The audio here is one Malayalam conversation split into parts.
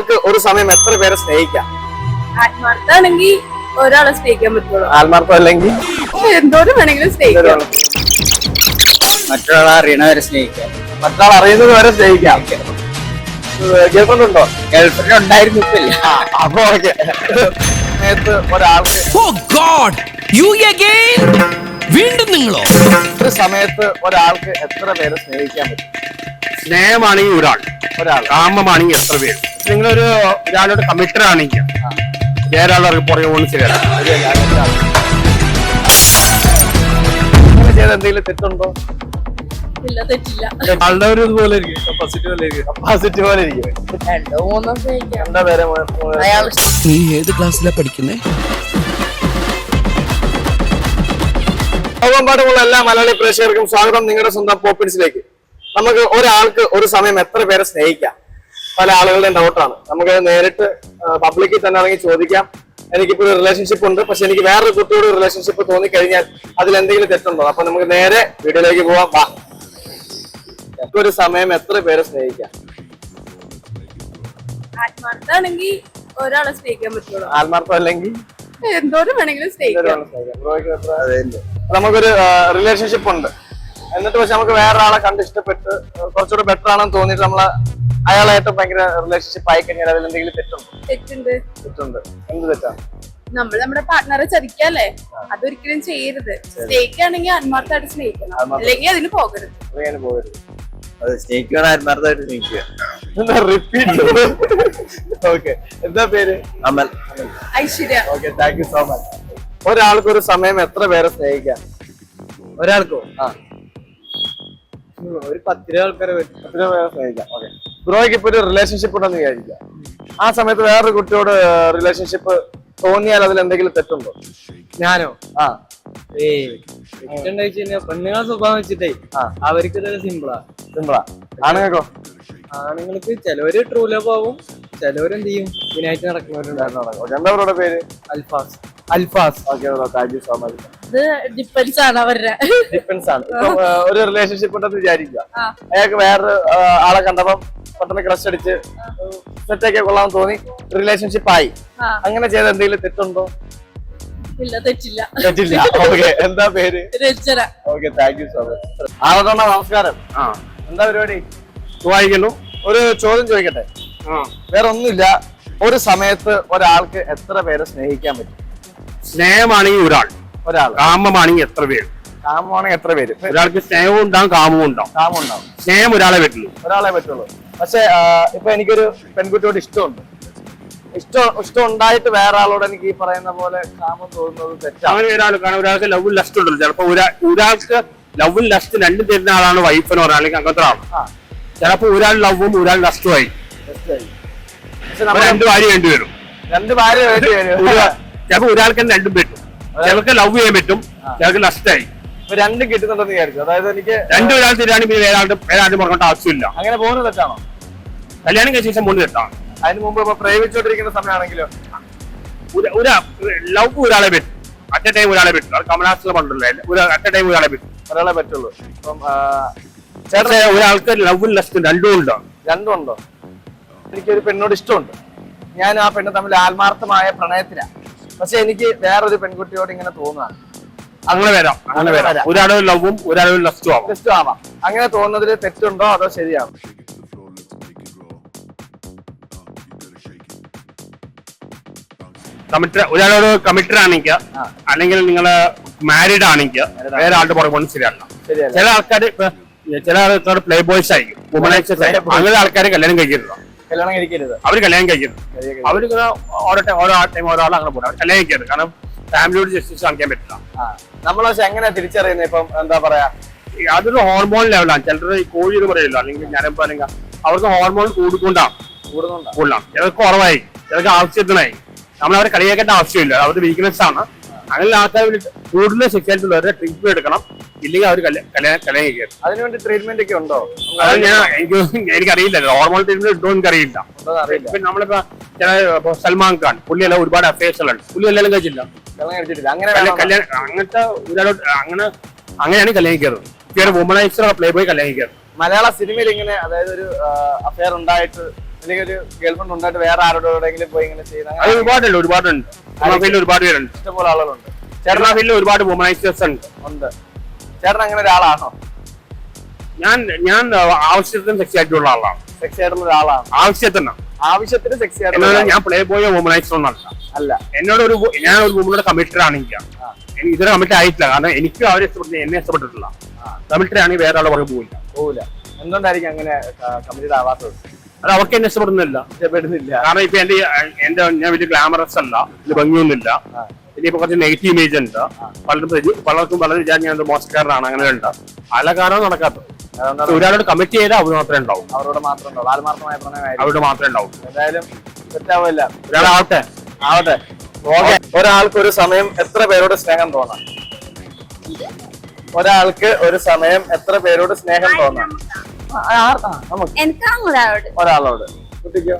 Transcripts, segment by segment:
ഒരാൾക്ക് ഒരു സമയം എത്ര പേരെ സ്നേഹിക്കാം? ആത്മാർത്ഥാണെങ്കിൽ ഒരാളെ സ്നേഹിക്കാൻ പറ്റുള്ളൂ. ആത്മാർത്ഥം അല്ലെങ്കിൽ എന്തോരം വേണമെങ്കിലും സ്നേഹിക്കാം. മറ്റൊരാളെ അറിയണവരെ സ്നേഹിക്കാം. മറ്റൊരാൾ അറിയുന്നത് വരെ സ്നേഹിക്കാം. ഗേൾഫ്രണ്ട് ഉണ്ടോ? ഗേൾഫ്രണ്ട് ഉണ്ടായിരുന്നു ഇല്ല. അപ്പൊ ഓക്കെ. ഒരാൾക്ക് ഓ ഗോഡ് യു അഗൈൻ വീണ്ടും നിങ്ങളോ? ഒരു സമയത്ത് ഒരാൾക്ക് എത്ര പേരെ സ്നേഹിക്കാൻ പറ്റും? സ്നേഹമാണെങ്കിൽ ഒരാൾ ഒരാൾ. കാമമാണെങ്കിൽ എത്ര പേര്? നിങ്ങളൊരു ഒരാളോട് കമ്മിറ്റഡ് ആണെങ്കിൽ വേറെ ആളുടെ പുറകെ ചെയ്ത എന്തെങ്കിലും തെറ്റുണ്ടോ? ഇല്ല തെറ്റില്ല. ആളുടെ ഒരു ഇതുപോലെ ഇരിക്കും കപ്പാസിറ്റി പോലെ ഇരിക്കും. കപ്പാസിറ്റി പോലെ ഇരിക്കും. രണ്ടോ മൂന്നോ സ്നേഹിക്കാം എന്താ പേര് മോ- മോ- അയാൾ നീ ഏത് ക്ലാസ്സിലാ പഠിക്കുന്നേ? എല്ലാ മലയാളി പ്രേക്ഷകർക്കും സ്വാഗതം നിങ്ങളുടെ സ്വന്തം പോപ്പിൻസിലേക്ക് നമുക്ക് ഒരാൾക്ക് ഒരു സമയം എത്ര പേരെ സ്നേഹിക്കാം? പല ആളുകളുടെയും ഡൗട്ടാണ് നമുക്ക് നേരിട്ട് പബ്ലിക്കിൽ തന്നെ ആണെങ്കിൽ ചോദിക്കാം. എനിക്കിപ്പോ ഒരു റിലേഷൻഷിപ്പ് ഉണ്ട്. പക്ഷെ എനിക്ക് വേറൊരു കുട്ടിയോട് റിലേഷൻഷിപ്പ് തോന്നിക്കഴിഞ്ഞാൽ അതിൽ എന്തെങ്കിലും തെറ്റുണ്ടോ? അപ്പൊ നമുക്ക് നേരെ വീഡിയോയിലേക്ക് പോവാം. വാ. ഒരു സമയം എത്ര പേരെ സ്നേഹിക്കാം? ആത്മാർത്ഥാണെങ്കിൽ ഒരാളെ സ്നേഹിക്കാൻ പറ്റുള്ളൂ. ആത്മാർത്ഥം അല്ലെങ്കിൽ? എന്തോരം വേണമെങ്കിലും സ്നേഹിക്കാം. എത്ര- നമുക്കൊരു റിലേഷൻഷിപ്പ് ഉണ്ട്. എന്നിട്ട് പക്ഷെ നമുക്ക് വേറെ ആളെ കണ്ട് ഇഷ്ടപ്പെട്ട് കുറച്ചുകൂടെ ബെറ്റർ ആണെന്ന് തോന്നിയിട്ട് നമ്മൾ അയാളായിട്ട് ഭയങ്കര റിലേഷൻഷിപ്പ് ആയി കഴിഞ്ഞാൽ അതിൽ എന്തെങ്കിലും തെറ്റുണ്ടോ? തെറ്റുണ്ട്. തെറ്റുണ്ട്. എന്ത് തെറ്റാണ് നമ്മൾ നമ്മുടെ പാർട്ട്ണറെ ചതിക്കല്ലേ അതൊരിക്കലും ചെയ്യരുത്. സ്നേഹിക്കുകയാണെങ്കിൽ ആത്മാർത്ഥമായിട്ട് സ്നേഹിക്കണം. അല്ലെങ്കിൽ അതിന് പോകരുത്. അങ്ങനെ പോകരുത്. അത് സ്നേഹിക്കണം ആത്മാർത്ഥമായിട്ട് സ്നേഹിക്കുക. എന്താ റിപ്പീറ്റ് ഓക്കെ എന്താ പേര്? Amal. Aishwarya. Okay thank you so much ഒരാൾക്ക് ഒരു സമയം എത്ര പേരെ സ്നേഹിക്കാം? ഒരാൾക്കോ? ആ. ഒരു പത്തിര ആൾക്കാരെ പറ്റും എത്ര പേരെ സ്നേഹിക്കാം. ഓക്കെ ബ്രോയ്ക്ക് ഇപ്പൊ ഒരു റിലേഷൻഷിപ്പ് ഉണ്ടെന്ന് വിചാരിക്കാം ആ സമയത്ത് വേറൊരു കുട്ടിയോട് റിലേഷൻഷിപ്പ് തോന്നിയാൽ അതിൽ എന്തെങ്കിലും തെറ്റുണ്ടോ? ഞാനോ? ആ. ഏയ് തെറ്റുണ്ടെന്ന് വെച്ച് കഴിഞ്ഞാൽ പെണ്ണുങ്ങളെ സ്വഭാവം വെച്ചിട്ടേ. അവർക്ക് ഇതൊക്കെ സിമ്പിളാ. സിമ്പിളാ. ആണുങ്ങൾക്കോ? ആണുങ്ങൾക്ക് ചിലവര് ട്രൂ ലവ് ആവും ചിലവരെന്ത് ചെയ്യും? ഇതിനായിട്ട് നടക്കുന്നവരുണ്ടായിരുന്നു എന്താ അവരുടെ പേര്? Alfas. Alfas. Thank you so much ഇത് ഡിഫൻസ് ആണ് അവരുടെ. ഡിഫൻസ് ആണ്. ഇപ്പൊ ഒരു റിലേഷൻഷിപ്പ് ഉണ്ടെന്ന് വിചാരിക്കുക. അയാൾക്ക് വേറെ ആളെ കണ്ടപ്പം പെട്ടെന്ന് ക്രഷ് അടിച്ച് സെറ്റ് ആക്കിയ കൊള്ളാൻ തോന്നി റിലേഷൻഷിപ്പ് ആയി. അങ്ങനെ ചെയ്ത എന്തെങ്കിലും തെറ്റുണ്ടോ? ഇല്ല തെറ്റില്ല. തെറ്റില്ല. ഓക്കെ എന്താ പേര്? Rachana okay thank you so much ആളോട്ടണ്ണ നമസ്കാരം? ആ. എന്താ പരിപാടി? വായിക്കുന്നു ഒരു ചോദ്യം ചോദിക്കട്ടെ? ആ. വേറെ ഒന്നുമില്ല ഒരു സമയത്ത് ഒരാൾക്ക് എത്ര പേരെ സ്നേഹിക്കാൻ പറ്റും? സ്നേഹമാണെങ്കിൽ ഒരാൾ ഒരാൾ. കാമമാണെങ്കിൽ എത്ര പേര്? കാമമാണെങ്കിൽ എത്ര പേര്? ഒരാൾക്ക് സ്നേഹവും ഉണ്ടാവും കാമവും ഉണ്ടാവും. കാമം ഉണ്ടാവും. സ്നേഹം ഒരാളെ പറ്റുള്ളൂ. ഒരാളെ പറ്റുള്ളൂ. പക്ഷെ ഇപ്പൊ എനിക്കൊരു പെൺകുട്ടിയോട് ഇഷ്ടമുണ്ട്. ഇഷ്ടം ഇഷ്ടം ഉണ്ടായിട്ട് വേറെ ആളോട് എനിക്ക് ഈ പറയുന്ന പോലെ കാമം തോന്നുന്നത് തെറ്റാണ് അങ്ങനെ ഒരാൾ കാരണം ഒരാൾക്ക് ലവ് ലസ്റ്റ് ഉണ്ടല്ലോ. ചിലപ്പോ ഒരാ- ഒരാൾക്ക് ലവും ലസ്റ്റ് രണ്ടും തരുന്ന ആളാണ് വൈഫിനോ ഒരാളെങ്കിൽ അങ്ങനത്തെ ആൾ. ചിലപ്പോ ഒരാൾ ലവും ഒരാൾ ലസ്റ്റും ആയി രണ്ട് ഭാര്യ വേണ്ടി വരും. രണ്ട് ഭാര്യ വേണ്ടി വരും. ചിലപ്പോ ഒരാൾക്ക് തന്നെ രണ്ടും പറ്റും. ചിലർക്ക് ലവ് ചെയ്യാൻ പറ്റും ചിലർക്ക് നഷ്ടമായി രണ്ടും കിട്ടുന്നുണ്ടെന്ന് വിചാരിച്ചു? അതായത് എനിക്ക് രണ്ടു ഒരാൾ തിരിയാണ് പിന്നെ വേറെ വേറെ ആരും പറഞ്ഞിട്ട് ആവശ്യമില്ല. അങ്ങനെ പോകുന്നത് തെറ്റാണോ? കല്യാണം കഴിച്ച ശേഷം മൂന്ന് തെറ്റാണ്. അതിന് മുമ്പ് ഇപ്പൊ പ്രേമിച്ചോണ്ടിരിക്കുന്ന സമയമാണെങ്കിലോ? ഒരു- ലവ് ഒരാളെ പറ്റും. അറ്റ് ടൈം ഒരാളെ പറ്റും. അത് കമലാസിലെ പണ്ടല്ലോ അറ്റ് ടൈം ഒരാളെ പറ്റും. ഒരാളെ പറ്റുള്ളൂ. അപ്പം ഒരാൾക്ക് ലവും ലസ്റ്റും രണ്ടും ഉണ്ടോ? രണ്ടും ഉണ്ടോ? എനിക്കൊരു പെണ്ണോട് ഇഷ്ടമുണ്ട്. ഞാൻ ആ പെണ്ണ് തമ്മിൽ ആത്മാർത്ഥമായ പ്രണയത്തിലാണ്. പക്ഷെ എനിക്ക് വേറൊരു പെൺകുട്ടിയോട് ഇങ്ങനെ തോന്നുകയാണ് അങ്ങനെ വരാം അങ്ങനെ വരാം. വരാം. ഒരാളെ ലവും ഒരാളെ ലസ്റ്റും ആവാം. ലഫ്റ്റും ആവാം. അങ്ങനെ തോന്നുന്നതിൽ തെറ്റുണ്ടോ അതോ ശരിയാണോ? കമ്മിറ്റഡ് ഒരാളോട് കമ്മിറ്റഡ് ആണെങ്കിൽ അല്ലെങ്കിൽ നിങ്ങൾ മാരീഡ് ആണെങ്കിൽ വേറെ ആളുടെ പുറകെ പോകുന്നത് ശരിയാണ് ശരിയല്ല? ചില ആൾക്കാർ ചില ആൾക്കാർ പ്ലേ ബോയ്സ് ആയിരിക്കും വുമണൈസേഴ്സ് ആയിരിക്കും. അങ്ങനെ ആൾക്കാർ കല്യാണം കഴിക്കരുത്. കല്യാണം കഴിക്കരുത്. അവർ കല്യാണം കഴിക്കരുത്. അവർ അവർക്ക് ഓരോ ടൈം ഓരോ ടൈം ഓരോ ആൾ അങ്ങനെ പോകണം. കല്യാണം കഴിക്കരുത്. കാരണം ഫാമിലിയോട് ജസ്റ്റിസ് കാണിക്കാൻ പറ്റില്ല. നമ്മൾ പക്ഷെ എങ്ങനെ തിരിച്ചറിയുന്നത് ഇപ്പം എന്താ പറയാ? അതൊരു ഹോർമോൺ ലെവലാണ് ചിലർ ഈ കോഴി എന്ന് പറയില്ല അല്ലെങ്കിൽ ഞാനിപ്പോ അല്ലെങ്കിൽ അവർക്ക് ഹോർമോൺ കൂടിക്കൊണ്ടാണ് കൂടുതലാണ് ചിലർക്ക് കുറവായി. ചിലർക്ക് ആവശ്യത്തിനായി. നമ്മൾ അവരെ കളിയാക്കേണ്ട ആവശ്യമില്ല. അവരുടെ വീക്ക്നെസ് ആണ്. അങ്ങനെ ആൾക്കാർ കൂടുതൽ സെക്സ്വാലിറ്റി ഉള്ളവരെ ട്രീറ്റ്മെന്റ് എടുക്കണം. ഇല്ലെങ്കിൽ അവർ കല്യാണം കല്യാണം കഴിക്കരുത് അതിനുവേണ്ടി ട്രീറ്റ്മെന്റ് ഒക്കെ ഉണ്ടോ? അത് ഞാൻ എനിക്ക് എനിക്കറിയില്ല. ഹോർമോൺ ട്രീറ്റ്മെന്റ് ഉണ്ടോ എനിക്കറിയില്ല. ഇപ്പൊ നമ്മളിപ്പോ ചില സൽമാൻ ഖാൻ പുള്ളിയെല്ലാം ഒരുപാട് അഫയേഴ്സ് ഉണ്ട് പുള്ളി എല്ലാവരും കഴിച്ചില്ല. കല്യാണം അങ്ങനെ? കല്യാണം അങ്ങനത്തെ ഒരാളോട് അങ്ങനെ അങ്ങനെയാണ് കല്യാണിക്കരുത് വുമണൈസർ പ്ലേ ബോയ് കല്യാണിക്കരുത് മലയാള സിനിമയിൽ ഇങ്ങനെ അതായത് ഒരു അഫയർ ഉണ്ടായിട്ട് അല്ലെങ്കിൽ ഒരു ഗേൾഫ്രണ്ട് ഉണ്ടായിട്ട് വേറെ ആരോടെങ്കിലും പോയി ഇങ്ങനെ ചെയ്യുന്ന അത് ഒരുപാടുണ്ട് ഒരുപാടുണ്ട്. ഫീൽഡിൽ ഒരുപാട് പേരുണ്ട്. ഇഷ്ടംപോലെ ആളുകളുണ്ട്. ചേട്ടനാ ഫീൽഡിൽ ഒരുപാട് വുമനൈസേഴ്സ് ഉണ്ട്. ഉണ്ട്. ചേട്ടൻ അങ്ങനെ ഒരാളാണോ? ഞാൻ ഞാൻ ആവശ്യത്തിന് സെക്സി ആയിട്ടുള്ള ആളാണ്. സെക്സി ആയിട്ടുള്ള ഒരാളാണ്. ആവശ്യത്തിന്. ആവശ്യത്തിന് സെക്സി ആയിട്ടുള്ള ഞാൻ പ്ലേ ബോയ് വുമനൈസർ ഒന്നല്ല അല്ല. എന്നോട് ഒരു ഞാൻ ഒരു വുമനോട് കമ്മിറ്റഡ് ആണെങ്കിൽ എനിക്ക് ഇതുവരെ കമ്മിറ്റ് ആയിട്ടില്ല. കാരണം എനിക്ക് അവരെ ഇഷ്ടപ്പെട്ടു എന്നെ ഇഷ്ടപ്പെട്ടിട്ടില്ല. കമ്മിറ്റഡ് ആണെങ്കിൽ വേറെ ആളെ പുറകെ പോകില്ല പോവില്ല. എന്തുകൊണ്ടായിരിക്കും അങ്ങനെ കമ്മിറ്റഡ് ആവാത്തത്? അത് അവർക്ക് എന്നെ ഇഷ്ടപ്പെടുന്നില്ല. ഇഷ്ടപ്പെടുന്നില്ല. കാരണം ഇപ്പൊ എന്റെ എന്റെ ഞാൻ വലിയ ഗ്ലാമറസ് അല്ല. വലിയ ഭംഗിയൊന്നുമില്ല. ഇനിയിപ്പോ കുറച്ച് നെഗറ്റീവ് ഇമേജ് ഉണ്ട്. പലരും പലർക്കും പലരും വിചാരിച്ച് ഞാൻ ഒരു മോശക്കാരനാണ് അങ്ങനെ ഉണ്ട് പല കാരണം നടക്കാത്തത്. ഒരാളോട് കമ്മിറ്റ് ചെയ്താൽ അവർ മാത്രമേ ഉണ്ടാവും. അവരോട് മാത്രമേ ഉണ്ടാവും. ആത്മാർത്ഥമായ പ്രണയമായിരിക്കും. അവരോട് മാത്രമേ ഉണ്ടാവും. എന്തായാലും ഒരാളാവട്ടെ ആവട്ടെ. ഓക്കെ. ഒരാൾക്ക് ഒരു സമയം എത്ര പേരോട് സ്നേഹം തോന്നാം? ഒരാൾക്ക് ഒരു സമയം എത്ര പേരോട് സ്നേഹം തോന്നാം? ഒരാളോട്. കുട്ടിക്കോ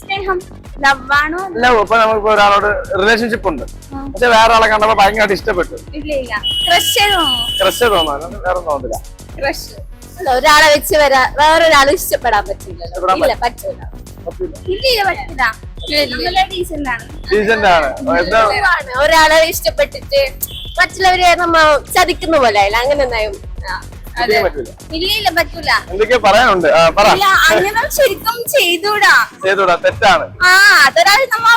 സ്നേഹം ലവാണോ? ഇല്ല ഇപ്പൊ നമുക്ക് ഒരാളോട് റിലേഷൻഷിപ്പ് ഉണ്ട്. പക്ഷെ വേറെ ആളെ കണ്ടപ്പോ ഭയങ്കരമായിട്ട് ഇഷ്ടപ്പെട്ടു. ഇല്ല ഇല്ല. ക്രഷ് തോന്നാൻ വേറെ തോന്നില്ല ക്രഷ്. ഒരാളെ വെച്ച് വരാ വേറൊരാളെ ഇഷ്ടപ്പെടാൻ പറ്റില്ലല്ലോ. ഇഷ്ടപ്പെടാൻ ഇല്ല പറ്റൂല ഇല്ല ഇല്ല പറ്റില്ല. ആണ്. ഒരാളെ ഇഷ്ടപ്പെട്ടിട്ട് മറ്റുള്ളവരെ നമ്മ ചതിക്കുന്ന പോലെ അങ്ങനെ പറ്റൂല ഇല്ല പറ്റൂല. എന്തൊക്കെയോ പറയാനുണ്ട്. അങ്ങനെ ശരിക്കും ചെയ്തൂടാ. ചെയ്തൂടാ തെറ്റാണ്. ആ അതൊരാൾ നമ്മ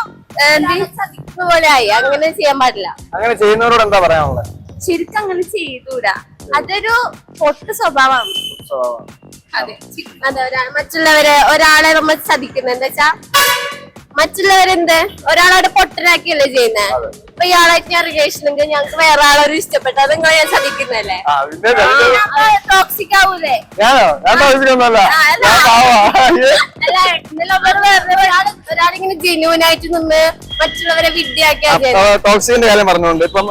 പോലെ ആയി അങ്ങനെ ചെയ്യാൻ പാടില്ല. അങ്ങനെ ചെയ്യുന്നവരോട് എന്താ പറയാനുള്ളത്? ശരിക്കും അങ്ങനെ ചെയ്തൂടാ. അതൊരു പൊട്ട് സ്വഭാവമാണ് അതെ അതെ മറ്റുള്ളവരെ ഒരാളെ നമ്മൾ ചതിക്കുന്നത് എന്താ വെച്ചാ മറ്റുള്ളവരെന്ത്? ഒരാളോട് പൊട്ടനാക്കിയല്ലേ ചെയ്യുന്നത് അപ്പൊ ഇയാളായിട്ട് ഞാൻ റിലേഷൻ ഉണ്ടെങ്കിൽ ഞങ്ങൾക്ക് വേറെ ആളൊരു ഇഷ്ടപ്പെട്ടു. അത് നിങ്ങളെ ഞാൻ ചതിക്കുന്നല്ലേ തെറ്റ്. ടോക്സിക് ആവൂലേ? അല്ല. വേറെ ഒരാൾ ഒരാളിങ്ങനെ ജെന്യൂൻ ആയിട്ട് നിന്ന് മറ്റുള്ളവരെ വിദ്യയാക്കിയാ ടോക്സിക്കിന്റെ കാര്യം പറഞ്ഞുകൊണ്ട് ഇപ്പം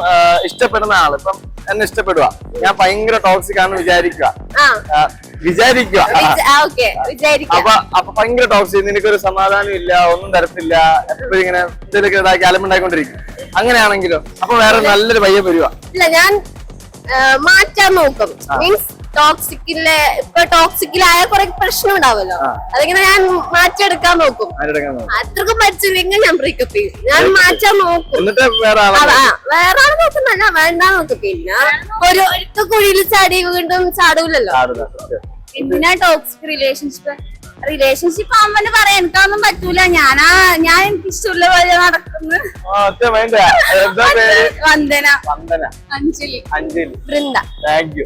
ഇഷ്ടപ്പെടുന്ന ആൾ ഇപ്പം എന്നെ ഇഷ്ടപ്പെടുക ഞാൻ ഭയങ്കര ടോക്സിക് ആണെന്ന് വിചാരിക്കുക വിചാരിക്കുക. അപ്പൊ അപ്പൊ ഭയങ്കര ടോക്സിക് നിനക്കൊരു സമാധാനം ഇല്ല ഒന്നും തരത്തില്ല. എപ്പോഴും ഇങ്ങനെ എന്തെങ്കിലും ഇതാക്കി അലമുണ്ടായിക്കൊണ്ടിരിക്കും അങ്ങനെയാണെങ്കിലോ. അപ്പൊ വേറെ നല്ലൊരു പയ്യെ വരുവാ. ഇല്ല ഞാൻ മാറ്റാൻ നോക്കും. മീൻസ് ടോക്സിക്കിലെ ഇപ്പൊ ടോക്സിക്കിലായ കുറെ പ്രശ്നം ഉണ്ടാവല്ലോ അതിങ്ങനെ ഞാൻ മാറ്റിയെടുക്കാൻ നോക്കും. അത്രക്കും പറ്റില്ലെങ്കിൽ ഞാൻ ബ്രേക്കപ്പ് ചെയ്യും. ഞാൻ മാറ്റാൻ നോക്കും. വേറെ ആളെ നോക്കുന്നല്ല വേണ്ട നോക്കും പിന്നെ ഒരു ഒരിക്കൽ കുഴിയിൽ ചാടി വീണ്ടും ചാടൂലല്ലോ. പിന്നെ ടോക്സിക് റിലേഷൻഷിപ്പ് റിലേഷൻഷിപ്പ് ആവുമ്പോ പറയാൻ എനിക്കൊന്നും പറ്റൂല. ഞാനാ ഞാൻ എനിക്ക് ഇഷ്ടമുള്ള പോലെ നടക്കുന്നു. വന്ദന. വന്ദന. അഞ്ജലി. അഞ്ജലി. വൃന്ദ. താങ്ക് യു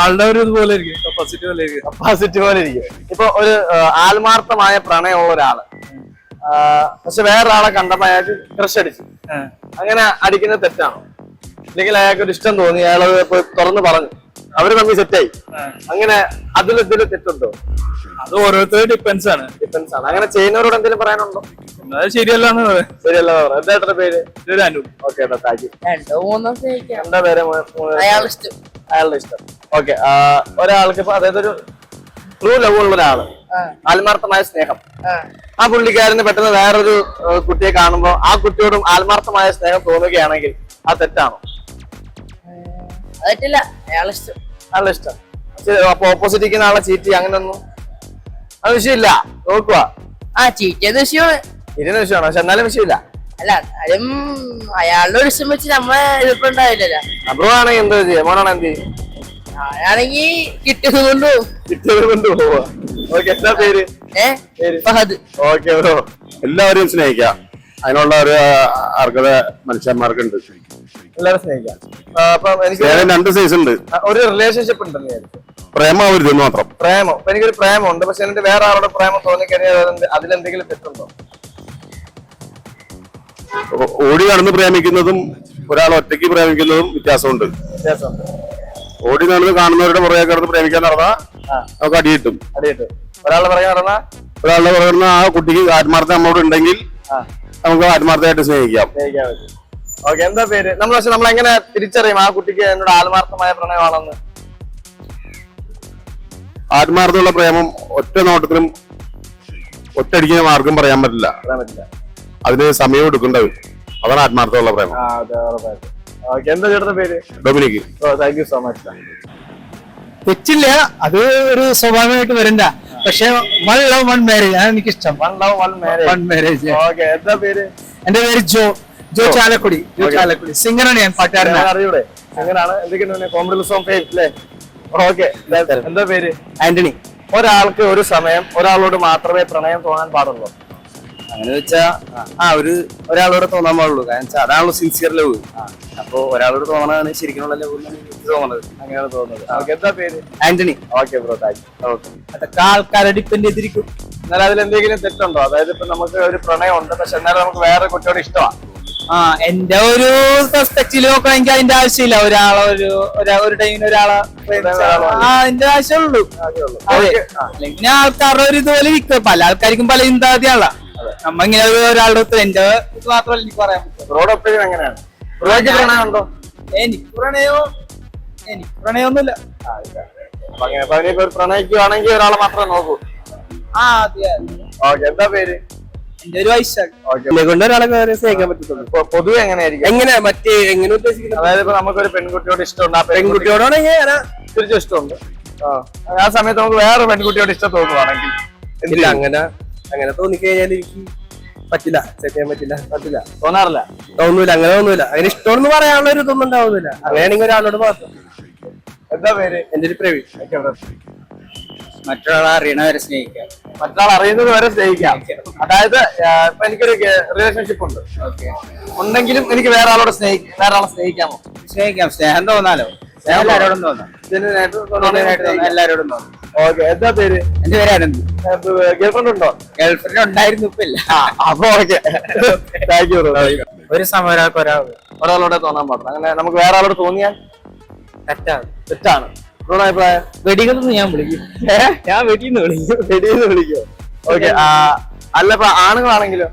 ആളുടെ ഒരു ഇതുപോലെ ഇരിക്കും. കപ്പാസിറ്റി പോലെ ഇരിക്കും. കപ്പാസിറ്റി പോലെ ഇരിക്കും. ഇപ്പൊ ഒരു ആത്മാർത്ഥമായ പ്രണയമുള്ള ഒരാൾ. പക്ഷെ വേറൊരാളെ കണ്ടപ്പോ അയാൾക്ക് ക്രഷ് അടിച്ചു. അങ്ങനെ അടിക്കുന്നത് തെറ്റാണോ. അല്ലെങ്കിൽ അയാൾക്ക് ഒരു ഇഷ്ടം തോന്നി. അയാൾ തുറന്നു പറഞ്ഞു. അവർ തമ്മിൽ സെറ്റായി അങ്ങനെ അതിൽ എന്തെങ്കിലും തെറ്റുണ്ടോ? അത് ഓരോരുത്തരും ഡിപ്പെൻസ് ആണ്. ഡിപ്പെൻസ് ആണ്. അങ്ങനെ ചെയ്യുന്നവരോട് എന്തെങ്കിലും പറയാനുണ്ടോ? അത് ശരിയല്ലാന്ന് ശരിയല്ല എന്താ പേര്? അനു. ഓക്കെ എന്താ പേര് അയാളുടെ ഇഷ്ടം. ഓക്കെ ഒരാൾക്ക് ഇപ്പൊ അതായത് ഒരു ട്രൂ ലവ് ഉള്ള ഒരാൾ. ആത്മാർത്ഥമായ സ്നേഹം. ആ. പുള്ളിക്കാരന് പെട്ടെന്ന് വേറൊരു കുട്ടിയെ കാണുമ്പോൾ ആ കുട്ടിയോടും ആത്മാർത്ഥമായ സ്നേഹം തോന്നുകയാണെങ്കിൽ ആ തെറ്റാണോ? പറ്റില്ല. അയാൾ ഇഷ്ടം. അയാളുടെ ഇഷ്ടം. ശരി, അപ്പൊ ഓപ്പോസിറ്റ് ഇരിക്കുന്ന ആളെ ചീറ്റി അങ്ങനൊന്നും അത് വിഷയമില്ല. നോക്കുക ആ ചീറ്റിയത് വിഷയമാണ്. ഇരുന്ന വിഷയമാണ്. പക്ഷെ എന്നാലും വിഷയമില്ല. അല്ല എന്നാലും അയാളുടെ ഒരു ഇഷ്ടം വെച്ച് നമ്മളെ എതിർപ്പുണ്ടാവില്ലല്ലോ അബ്രോ ആണെങ്കിൽ എന്താ ചെയ്യുക മോനാണ് എന്ത് ചെയ്യും ഞാനാണെങ്കി കിട്ടുന്നത് കൊണ്ട് പോവും. കിട്ടിയത് കൊണ്ട് പോവാ. ഓക്കെ എന്താ പേര്? ഏ? പേര്? ഫഹദ്. Okay bro. എല്ലാവരെയും സ്നേഹിക്കാം. അതിനുള്ള ഒരു അർഹത മനുഷ്യന്മാർക്കുണ്ട്. എല്ലാവരും സ്നേഹിക്കാം. അപ്പൊ എനിക്ക് രണ്ട് സൈസ് ഉണ്ട്. ഒരു റിലേഷൻഷിപ്പ് ഉണ്ടെന്ന് വിചാരിച്ചു. പ്രേമാവരുത് മാത്രം. പ്രേമം. ഇപ്പൊ എനിക്കൊരു പ്രേമമുണ്ട്. പക്ഷെ എനിക്ക് വേറെ ആരുടെ പ്രേമം തോന്നിക്കഴിഞ്ഞാൽ അതിലെന്തെങ്കിലും തെറ്റുണ്ടോ? ഓടി നടന്ന് പ്രേമിക്കുന്നതും ഒരാൾ ഒറ്റയ്ക്ക് പ്രേമിക്കുന്നതും വ്യത്യാസമുണ്ട്. വ്യത്യാസമുണ്ട്. ഓടി നടന്ന് കാണുന്നവരുടെ പുറകെ കിടന്ന് പ്രേമിക്കാൻ നടന്നാൽ ആ. നമുക്ക് അടിയിട്ടും കിട്ടും. ഒരാളെ പുറകെ നടന്ന? ഒരാളുടെ പറയുന്ന ആ കുട്ടിക്ക് ആത്മാർത്ഥം നമ്മളോട് ഉണ്ടെങ്കിൽ നമുക്ക് ആത്മാർത്ഥമായിട്ട് സ്നേഹിക്കാം. സ്നേഹിക്കാൻ പറ്റും. ഓക്കെ എന്താ പേര്? നമ്മൾ പക്ഷെ നമ്മൾ എങ്ങനെ തിരിച്ചറിയും ആ കുട്ടിക്ക് എന്നോട് ആത്മാർത്ഥമായ പ്രണയമാണെന്ന്? ആത്മാർത്ഥമുള്ള പ്രേമം ഒറ്റ നോട്ടത്തിലും ഒറ്റയടിക്കുന്ന മാർഗം പറയാൻ പറ്റില്ല. പറയാൻ പറ്റില്ല. അതിന് സമയം എടുക്കേണ്ടത് അതാണ് ആത്മാർത്ഥമുള്ള പ്രേമം. എന്താ ചേട്ടന്റെ പേര്? താങ്ക് യു സോ മച്ച് തെറ്റില്ല അത് ഒരു സ്വാഭാവികമായിട്ട് വരണ്ട. പക്ഷെ വൺ ലവ് വൺ മാരേജ് ആണ് എനിക്കിഷ്ടം. One love one marriage one marriage okay എന്താ പേര്? എന്റെ പേര് ജോ. ജോ ചാലക്കുടി ജോ ചാലക്കുടി. സിംഗറാണ് ഞാൻ പാട്ടുകാരനാണ് അറിയൂടെ? സിംഗറാണ്. എന്തൊക്കെയാണ് കോമഡി സോങ് ഫെയിം അല്ലേ ഓക്കെ. എന്താ പേര്? ആന്റണി. ഒരാൾക്ക് ഒരു സമയം ഒരാളോട് മാത്രമേ പ്രണയം തോന്നാൻ പാടുള്ളൂ. അങ്ങനെ വെച്ചാ ആ ഒരു ഒരാളോട് തോന്നാൻ പാടുള്ളൂ. കാരണം വെച്ചാൽ അതാണല്ലോ സിൻസിയർ ലവ് അപ്പോ ഒരാളോട് തോന്നാണ് ശരിക്കുള്ള ലവ് തോന്നുന്നത് അങ്ങനെയാണ് തോന്നുന്നത്. ഓക്കെ എന്താ പേര്? Antony. Okay bro thank okay. അതൊക്കെ ആൾക്കാരെ ഡിപ്പെൻഡ് ചെയ്തിരിക്കും. എന്നാൽ അതിൽ എന്തെങ്കിലും തെറ്റുണ്ടോ? അതായത് ഇപ്പൊ നമുക്ക് ഒരു പ്രണയം ഉണ്ട് പക്ഷെ എന്നാലും നമുക്ക് വേറെ കുട്ടിയോട് ഇഷ്ടമാണ്. ആ എന്റെ ഒരു പെർസ്പെക്റ്റീവ് നോക്കണമെങ്കിൽ അതിന്റെ ആവശ്യമില്ല. ഒരാളെ ഒരു ഒരാ- ടൈമിന് ഒരാളെ. ആ അതിന്റെ ആവശ്യമുള്ളൂ. അതെ. അല്ലെങ്കിൽ ആൾക്കാരുടെ ഒരു ഇതുപോലെ വിൽക്കുക പല ആൾക്കാർക്കും പല ചിന്താഗതിയാണല്ലോ. നമ്മ ഇങ്ങനെ ഒരു ഒരാളുടെ അടുത്ത് എന്റെ ഇത് മാത്രമല്ല എനിക്ക് പറയാൻ പറ്റും. എങ്ങനെയാണ്? ഉണ്ടോ? എനിക്ക് പ്രണയോ എനിക്ക് പ്രണയൊന്നുമില്ല. പ്രണയിക്കുവാണെങ്കിൽ ഒരാളെ മാത്രമേ നോക്കൂ. ആ അതെ. ഓക്കെ എന്താ പേര്? എന്റെ ഒരു വൈശാഖ് ഓക്കെ കൊണ്ട് ഒരാളെ സ്നേഹിക്കാൻ പറ്റത്തുള്ളൂ. പൊതുവെ എങ്ങനെയായിരിക്കും എങ്ങനെ മറ്റേ എങ്ങനെ ഉദ്ദേശിക്കുന്നത്? അതായത് ഇപ്പൊ നമുക്കൊരു പെൺകുട്ടിയോട് ഇഷ്ടമുണ്ട് ആ പെൺകുട്ടിയോട് പെൺകുട്ടിയോടാണെങ്കിൽ അങ്ങനെ തിരിച്ചും ഇഷ്ടമുണ്ട്. ആ ആ സമയത്ത് നമുക്ക് വേറെ പെൺകുട്ടിയോട് ഇഷ്ടം തോന്നുവാണെങ്കിൽ ഇല്ല? അങ്ങനെ അങ്ങനെ തോന്നിക്കഴിഞ്ഞാൽ എനിക്ക് പറ്റില്ല. സെറ്റ് ചെയ്യാൻ പറ്റില്ല പറ്റില്ല. തോന്നാറില്ല? തോന്നൂല അങ്ങനെ തോന്നൂല. അങ്ങനെ ഇഷ്ടമെന്ന് പറയാനുള്ള ഒരു ഇതൊന്നും ഉണ്ടാവുന്നില്ല അങ്ങനെയാണെങ്കിൽ ഒരാളോട് മാത്രം. എന്താ പേര്? എന്റെ ഒരു പ്രവീൺ. മറ്റൊരാളെ അറിയണ വരെ സ്നേഹിക്കാം. മറ്റൊരാൾ അറിയുന്നത് വരെ സ്നേഹിക്കാം. അതായത് ഇപ്പൊ എനിക്കൊരു റിലേഷൻഷിപ്പ് ഉണ്ട്. ഉണ്ടെങ്കിലും എനിക്ക് വേറെ ആളോട് സ്നേഹിക്കാം വേറെ ആളെ സ്നേഹിക്കാമോ? സ്നേഹിക്കാം. സ്നേഹം തോന്നാലോ? സ്നേഹം എല്ലാരോടും തോന്നാം. എല്ലാരോടും തോന്നാം. ഓക്കെ എന്താ പേര്? എന്റെ പേര് അനന്ത്. ഗേൾഫ്രണ്ട് ഉണ്ടോ? ഗേൾഫ്രണ്ട് ഉണ്ടായിരുന്നു ഇപ്പൊ ഇല്ല. അപ്പൊ ഓക്കെ. താങ്ക് യു ഒരു സമയം ഒരാൾക്ക് ഒരാൾ. ഒരാളോടെ തോന്നാൻ പാടില്ല. അങ്ങനെ നമുക്ക് വേറെ ആളോട് തോന്നിയാൽ? തെറ്റാണ്. തെറ്റാണ്. ബ്രോയുടെ അഭിപ്രായം ഞാൻ വിളിക്കും. ഞാൻ വെടിന്ന് വിളിക്കും. വെടിയെന്ന് വിളിക്കോ. ഓക്കെ അല്ല ഇപ്പൊ ആണുങ്ങളാണെങ്കിലോ?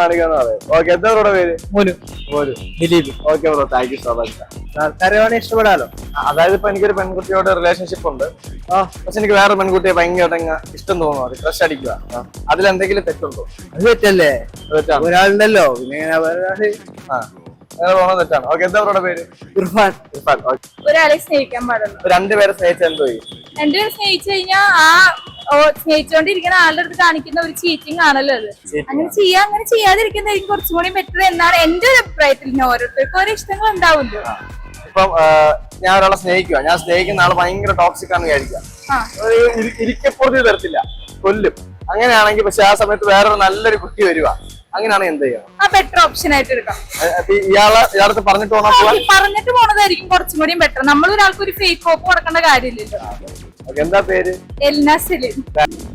കാണിക്കാന്ന് പറയാം. ഓക്കെ എന്താ ബ്രോയുടെ പേര്? Monu. Monu. Dileep. Okay bro thank you so much ഇഷ്ടപ്പെടാലോ? അതായത് ഇപ്പൊ എനിക്കൊരു പെൺകുട്ടിയോട് റിലേഷൻഷിപ്പ് ഉണ്ട്. പക്ഷെ എനിക്ക് വേറെ പെൺകുട്ടിയെ ഭയങ്കര ഇഷ്ടം തോന്നുന്നു. അത് ക്രഷ് അടിക്കുക. അതിലെന്തെങ്കിലും തെറ്റുണ്ടോ? അത് തെറ്റല്ലേ? തെറ്റാണ്. ഒരാളുണ്ടല്ലോ. പിന്നെ അങ്ങനെ തോന്നുന്നത് തെറ്റാണ്? ഓക്കെ എന്താ അവരുടെ പേര്? ഇർഫാൻ. ഇർഫാൻ ഓക്കെ ഒരാളെ സ്നേഹിക്കാൻ പാടുള്ളൂ രണ്ടുപേരെ സ്നേഹിച്ച എന്തോ രണ്ടുപേരും സ്നേഹിച്ചു കഴിഞ്ഞാൽ ആ സ്നേഹിച്ചുകൊണ്ടിരിക്കുന്ന ആളുടെ അടുത്ത് കാണിക്കുന്ന ഒരു ചീറ്റിംഗ് ആണല്ലോ അത്. അങ്ങനെ ചെയ്യാ അങ്ങനെ ചെയ്യാതിരിക്കുന്നതായിരിക്കും കുറച്ചും കൂടി ബെറ്റർ എന്നാണ് എന്റെ ഒരു അഭിപ്രായത്തിൽ ഓരോരുത്തർക്കും ഓരോ ഇഷ്ടങ്ങൾ ഉണ്ടാവുമല്ലോ. ഇപ്പം ഞാൻ ഒരാളെ സ്നേഹിക്കുക ഞാൻ സ്നേഹിക്കുന്ന ആൾ ഭയങ്കര ടോക്സിക് ആണ് വിചാരിക്കുക ആ. ഒരു ഇരി- ഇരിക്കപ്പുറത്ത് തരത്തില്ല കൊല്ലും. അങ്ങനെയാണെങ്കിൽ പക്ഷെ ആ സമയത്ത് വേറൊരു നല്ലൊരു കുട്ടി വരിക അങ്ങനെയാണെങ്കിൽ എന്ത് ചെയ്യാം? ആ ബെറ്റർ ഓപ്ഷൻ ആയിട്ട് എടുക്കാം. ഇയാളെ ഇയാളടുത്ത് പറഞ്ഞിട്ട് ഈ പറഞ്ഞിട്ട് പോണതായിരിക്കും കുറച്ചും കൂടി ബെറ്റർ നമ്മൾ ഒരാൾക്ക് ഒരു ഫേക്ക് ഓപ്പ് കൊടുക്കേണ്ട കാര്യമില്ലല്ലോ. ഓക്കെ എന്താ പേര്? എൽന സെലിൻ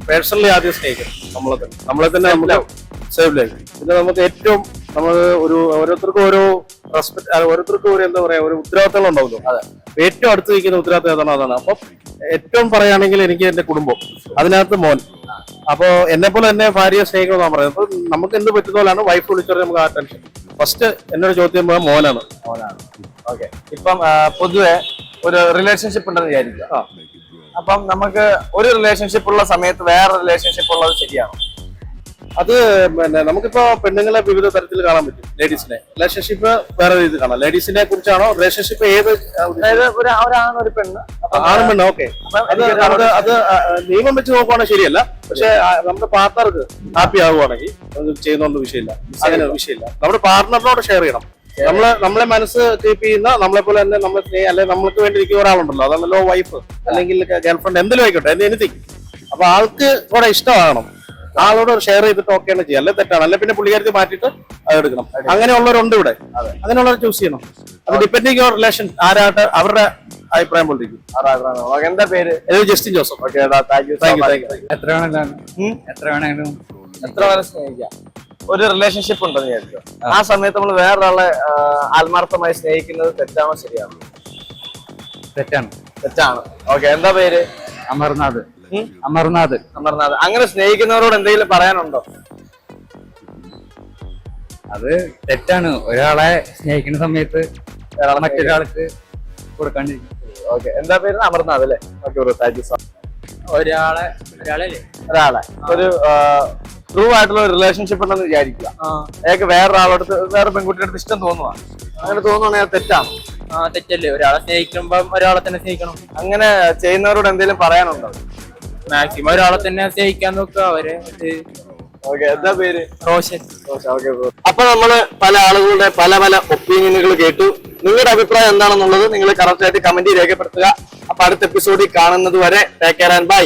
പേഴ്സണലി ആദ്യം സ്നേഹിക്കണം. നമ്മളെ തന്നെ. നമ്മളെ തന്നെ നമുക്ക് സേവ് ലൈഫ് പിന്നെ നമുക്ക് ഏറ്റവും നമ്മൾ ഒരു ഓരോരുത്തർക്കും ഓരോ റെസ്പെക്ട് ഓരോരുത്തർക്കും ഒരു എന്താ പറയാ ഒരു ഉത്തരവാദിത്തങ്ങൾ ഉണ്ടാവുമല്ലോ. അതെ. ഏറ്റവും അടുത്ത് നിൽക്കുന്ന ഉത്തരവാദിത്തം ഏതാണ്? അതാണ്. അപ്പം ഏറ്റവും പറയുകയാണെങ്കിൽ എനിക്ക് എന്റെ കുടുംബം. അതിനകത്ത് മോൻ. അപ്പോ എന്നെ പോലെ തന്നെ ഭാര്യയെ സ്നേഹിക്കണമെന്നാണ് പറയുന്നത്. നമുക്ക് എന്ത് പറ്റുന്നോലാണ് വൈഫ് വിളിച്ചത് നമുക്ക് ആ ടെൻഷൻ ഫസ്റ്റ് എന്നോട് ചോദ്യം പോയാൽ മോനാണ്. മോനാണ്. ഓക്കെ ഇപ്പം പൊതുവെ ഒരു റിലേഷൻഷിപ്പ് ഉണ്ടെന്ന് വിചാരിക്കുക. അപ്പം നമുക്ക് ഒരു റിലേഷൻഷിപ്പ് ഉള്ള സമയത്ത് വേറെ റിലേഷൻഷിപ്പ് ഉള്ളത് ശരിയാണോ? അത് പിന്നെ നമുക്കിപ്പോ പെണ്ണുങ്ങളെ വിവിധ തരത്തിൽ കാണാൻ പറ്റും ലേഡീസിനെ റിലേഷൻഷിപ്പ് വേറെ രീതിയിൽ കാണാം. ലേഡീസിനെ കുറിച്ചാണോ റിലേഷൻഷിപ്പ് ഏത് അതായത് ഒരു ഒരാണ് ഒരു പെണ്ണ്. ആണും പെണ്ണും ഓക്കെ അത് നമുക്ക് അത് നിയമം വെച്ച് നോക്കുവാണെങ്കിൽ ശരിയല്ല. പക്ഷെ നമ്മുടെ പാർട്ണർക്ക് ഹാപ്പി ആവുകയാണെങ്കിൽ അത് ചെയ്യുന്നൊന്നും വിഷയമില്ല. അങ്ങനെ വിഷയമില്ല. നമ്മുടെ പാർട്ണറിനോട് ഷെയർ ചെയ്യണം. നമ്മൾ നമ്മളെ മനസ്സ് കീപ്പ് ചെയ്യുന്ന നമ്മളെ പോലെ തന്നെ നമ്മൾ സ്നേഹം അല്ലെങ്കിൽ നമ്മൾക്ക് വേണ്ടി ഇരിക്കുന്ന ഒരാളുണ്ടല്ലോ. അതാണല്ലോ വൈഫ് അല്ലെങ്കിൽ ഗേൾഫ്രണ്ട് എന്തെങ്കിലും ആയിക്കോട്ടെ എന്ത് എനിത്തിങ് അപ്പൊ ആൾക്ക് കൂടെ ഇഷ്ടമാകണം. ആളോട് ഷെയർ ചെയ്തിട്ട് ഓക്കെയാണ് ചെയ്യുക. അല്ലെ തെറ്റാണ്. അല്ലെ പിന്നെ പുള്ളിക്കാരി മാറ്റിയിട്ട് അത് എടുക്കണം. അങ്ങനെയുള്ളവരുണ്ട് ഇവിടെ. അങ്ങനെയുള്ളവരെ ചൂസ് ചെയ്യണം. അത് ഡിപ്പെൻഡിങ് യുവർ റിലേഷൻ ആരായിട്ട് അവരുടെ അഭിപ്രായം പോലിരിക്കും പേര്? Justin Joseph. ഓക്കെ എത്ര വേണമെങ്കിലും എത്ര വേണമെങ്കിലും എത്ര പേരെ സ്നേഹിക്കാം? ഒരു റിലേഷൻഷിപ്പ് ഉണ്ടെന്ന് വിചാരിക്കുക ആ. സമയത്ത് നമ്മൾ വേറൊരാളെ ആത്മാർത്ഥമായി സ്നേഹിക്കുന്നത് തെറ്റാണോ ശരിയാണോ? തെറ്റാണ്. തെറ്റാണ്. ഓക്കെ എന്താ പേര്? അമർനാഥ്? അമർനാഥ്. അമർനാഥ്. അങ്ങനെ സ്നേഹിക്കുന്നവരോട് എന്തെങ്കിലും പറയാനുണ്ടോ? അത് തെറ്റാണ്. ഒരാളെ സ്നേഹിക്കുന്ന സമയത്ത് മറ്റൊരാൾക്ക് കൊടുക്കാണ്ടിരിക്കും. ഓക്കെ. എന്താ പേര്? അമർനാഥ് അല്ലേ? Okay bro thank you so ഒരാളെ ഒരാളെ ഒരു ട്രൂ ആയിട്ടുള്ള ഒരു റിലേഷൻഷിപ്പ് ഉണ്ടെന്ന് വിചാരിക്കുക. അയാൾക്ക് വേറൊരാളടുത്ത് വേറെ പെൺകുട്ടിയുടെ അടുത്ത് ഇഷ്ടം തോന്നുക അങ്ങനെ തോന്നുവാണെങ്കിൽ തെറ്റാണ്. ആ തെറ്റല്ലേ. ഒരാളെ സ്നേഹിക്കുമ്പം ഒരാളെ തന്നെ സ്നേഹിക്കണം. അങ്ങനെ ചെയ്യുന്നവരോട് എന്തെങ്കിലും പറയാനുണ്ടോ? മാക്സിമം ഒരാളെ തന്നെ സ്നേഹിക്കാൻ നോക്കുക അവരെ. ഓക്കെ എന്താ പേര്? റോഷൻ. അപ്പൊ നമ്മൾ പല ആളുകളുടെ പല പല ഒപ്പീനിയനുകൾ കേട്ടു. നിങ്ങളുടെ അഭിപ്രായം എന്താണെന്നുള്ളത് നിങ്ങൾ കറക്റ്റ് ആയിട്ട് കമന്റ് രേഖപ്പെടുത്തുക. അപ്പൊ അടുത്ത എപ്പിസോഡിൽ കാണുന്നത് വരെ ടേക്ക് കെയർ ആൻഡ് ബൈ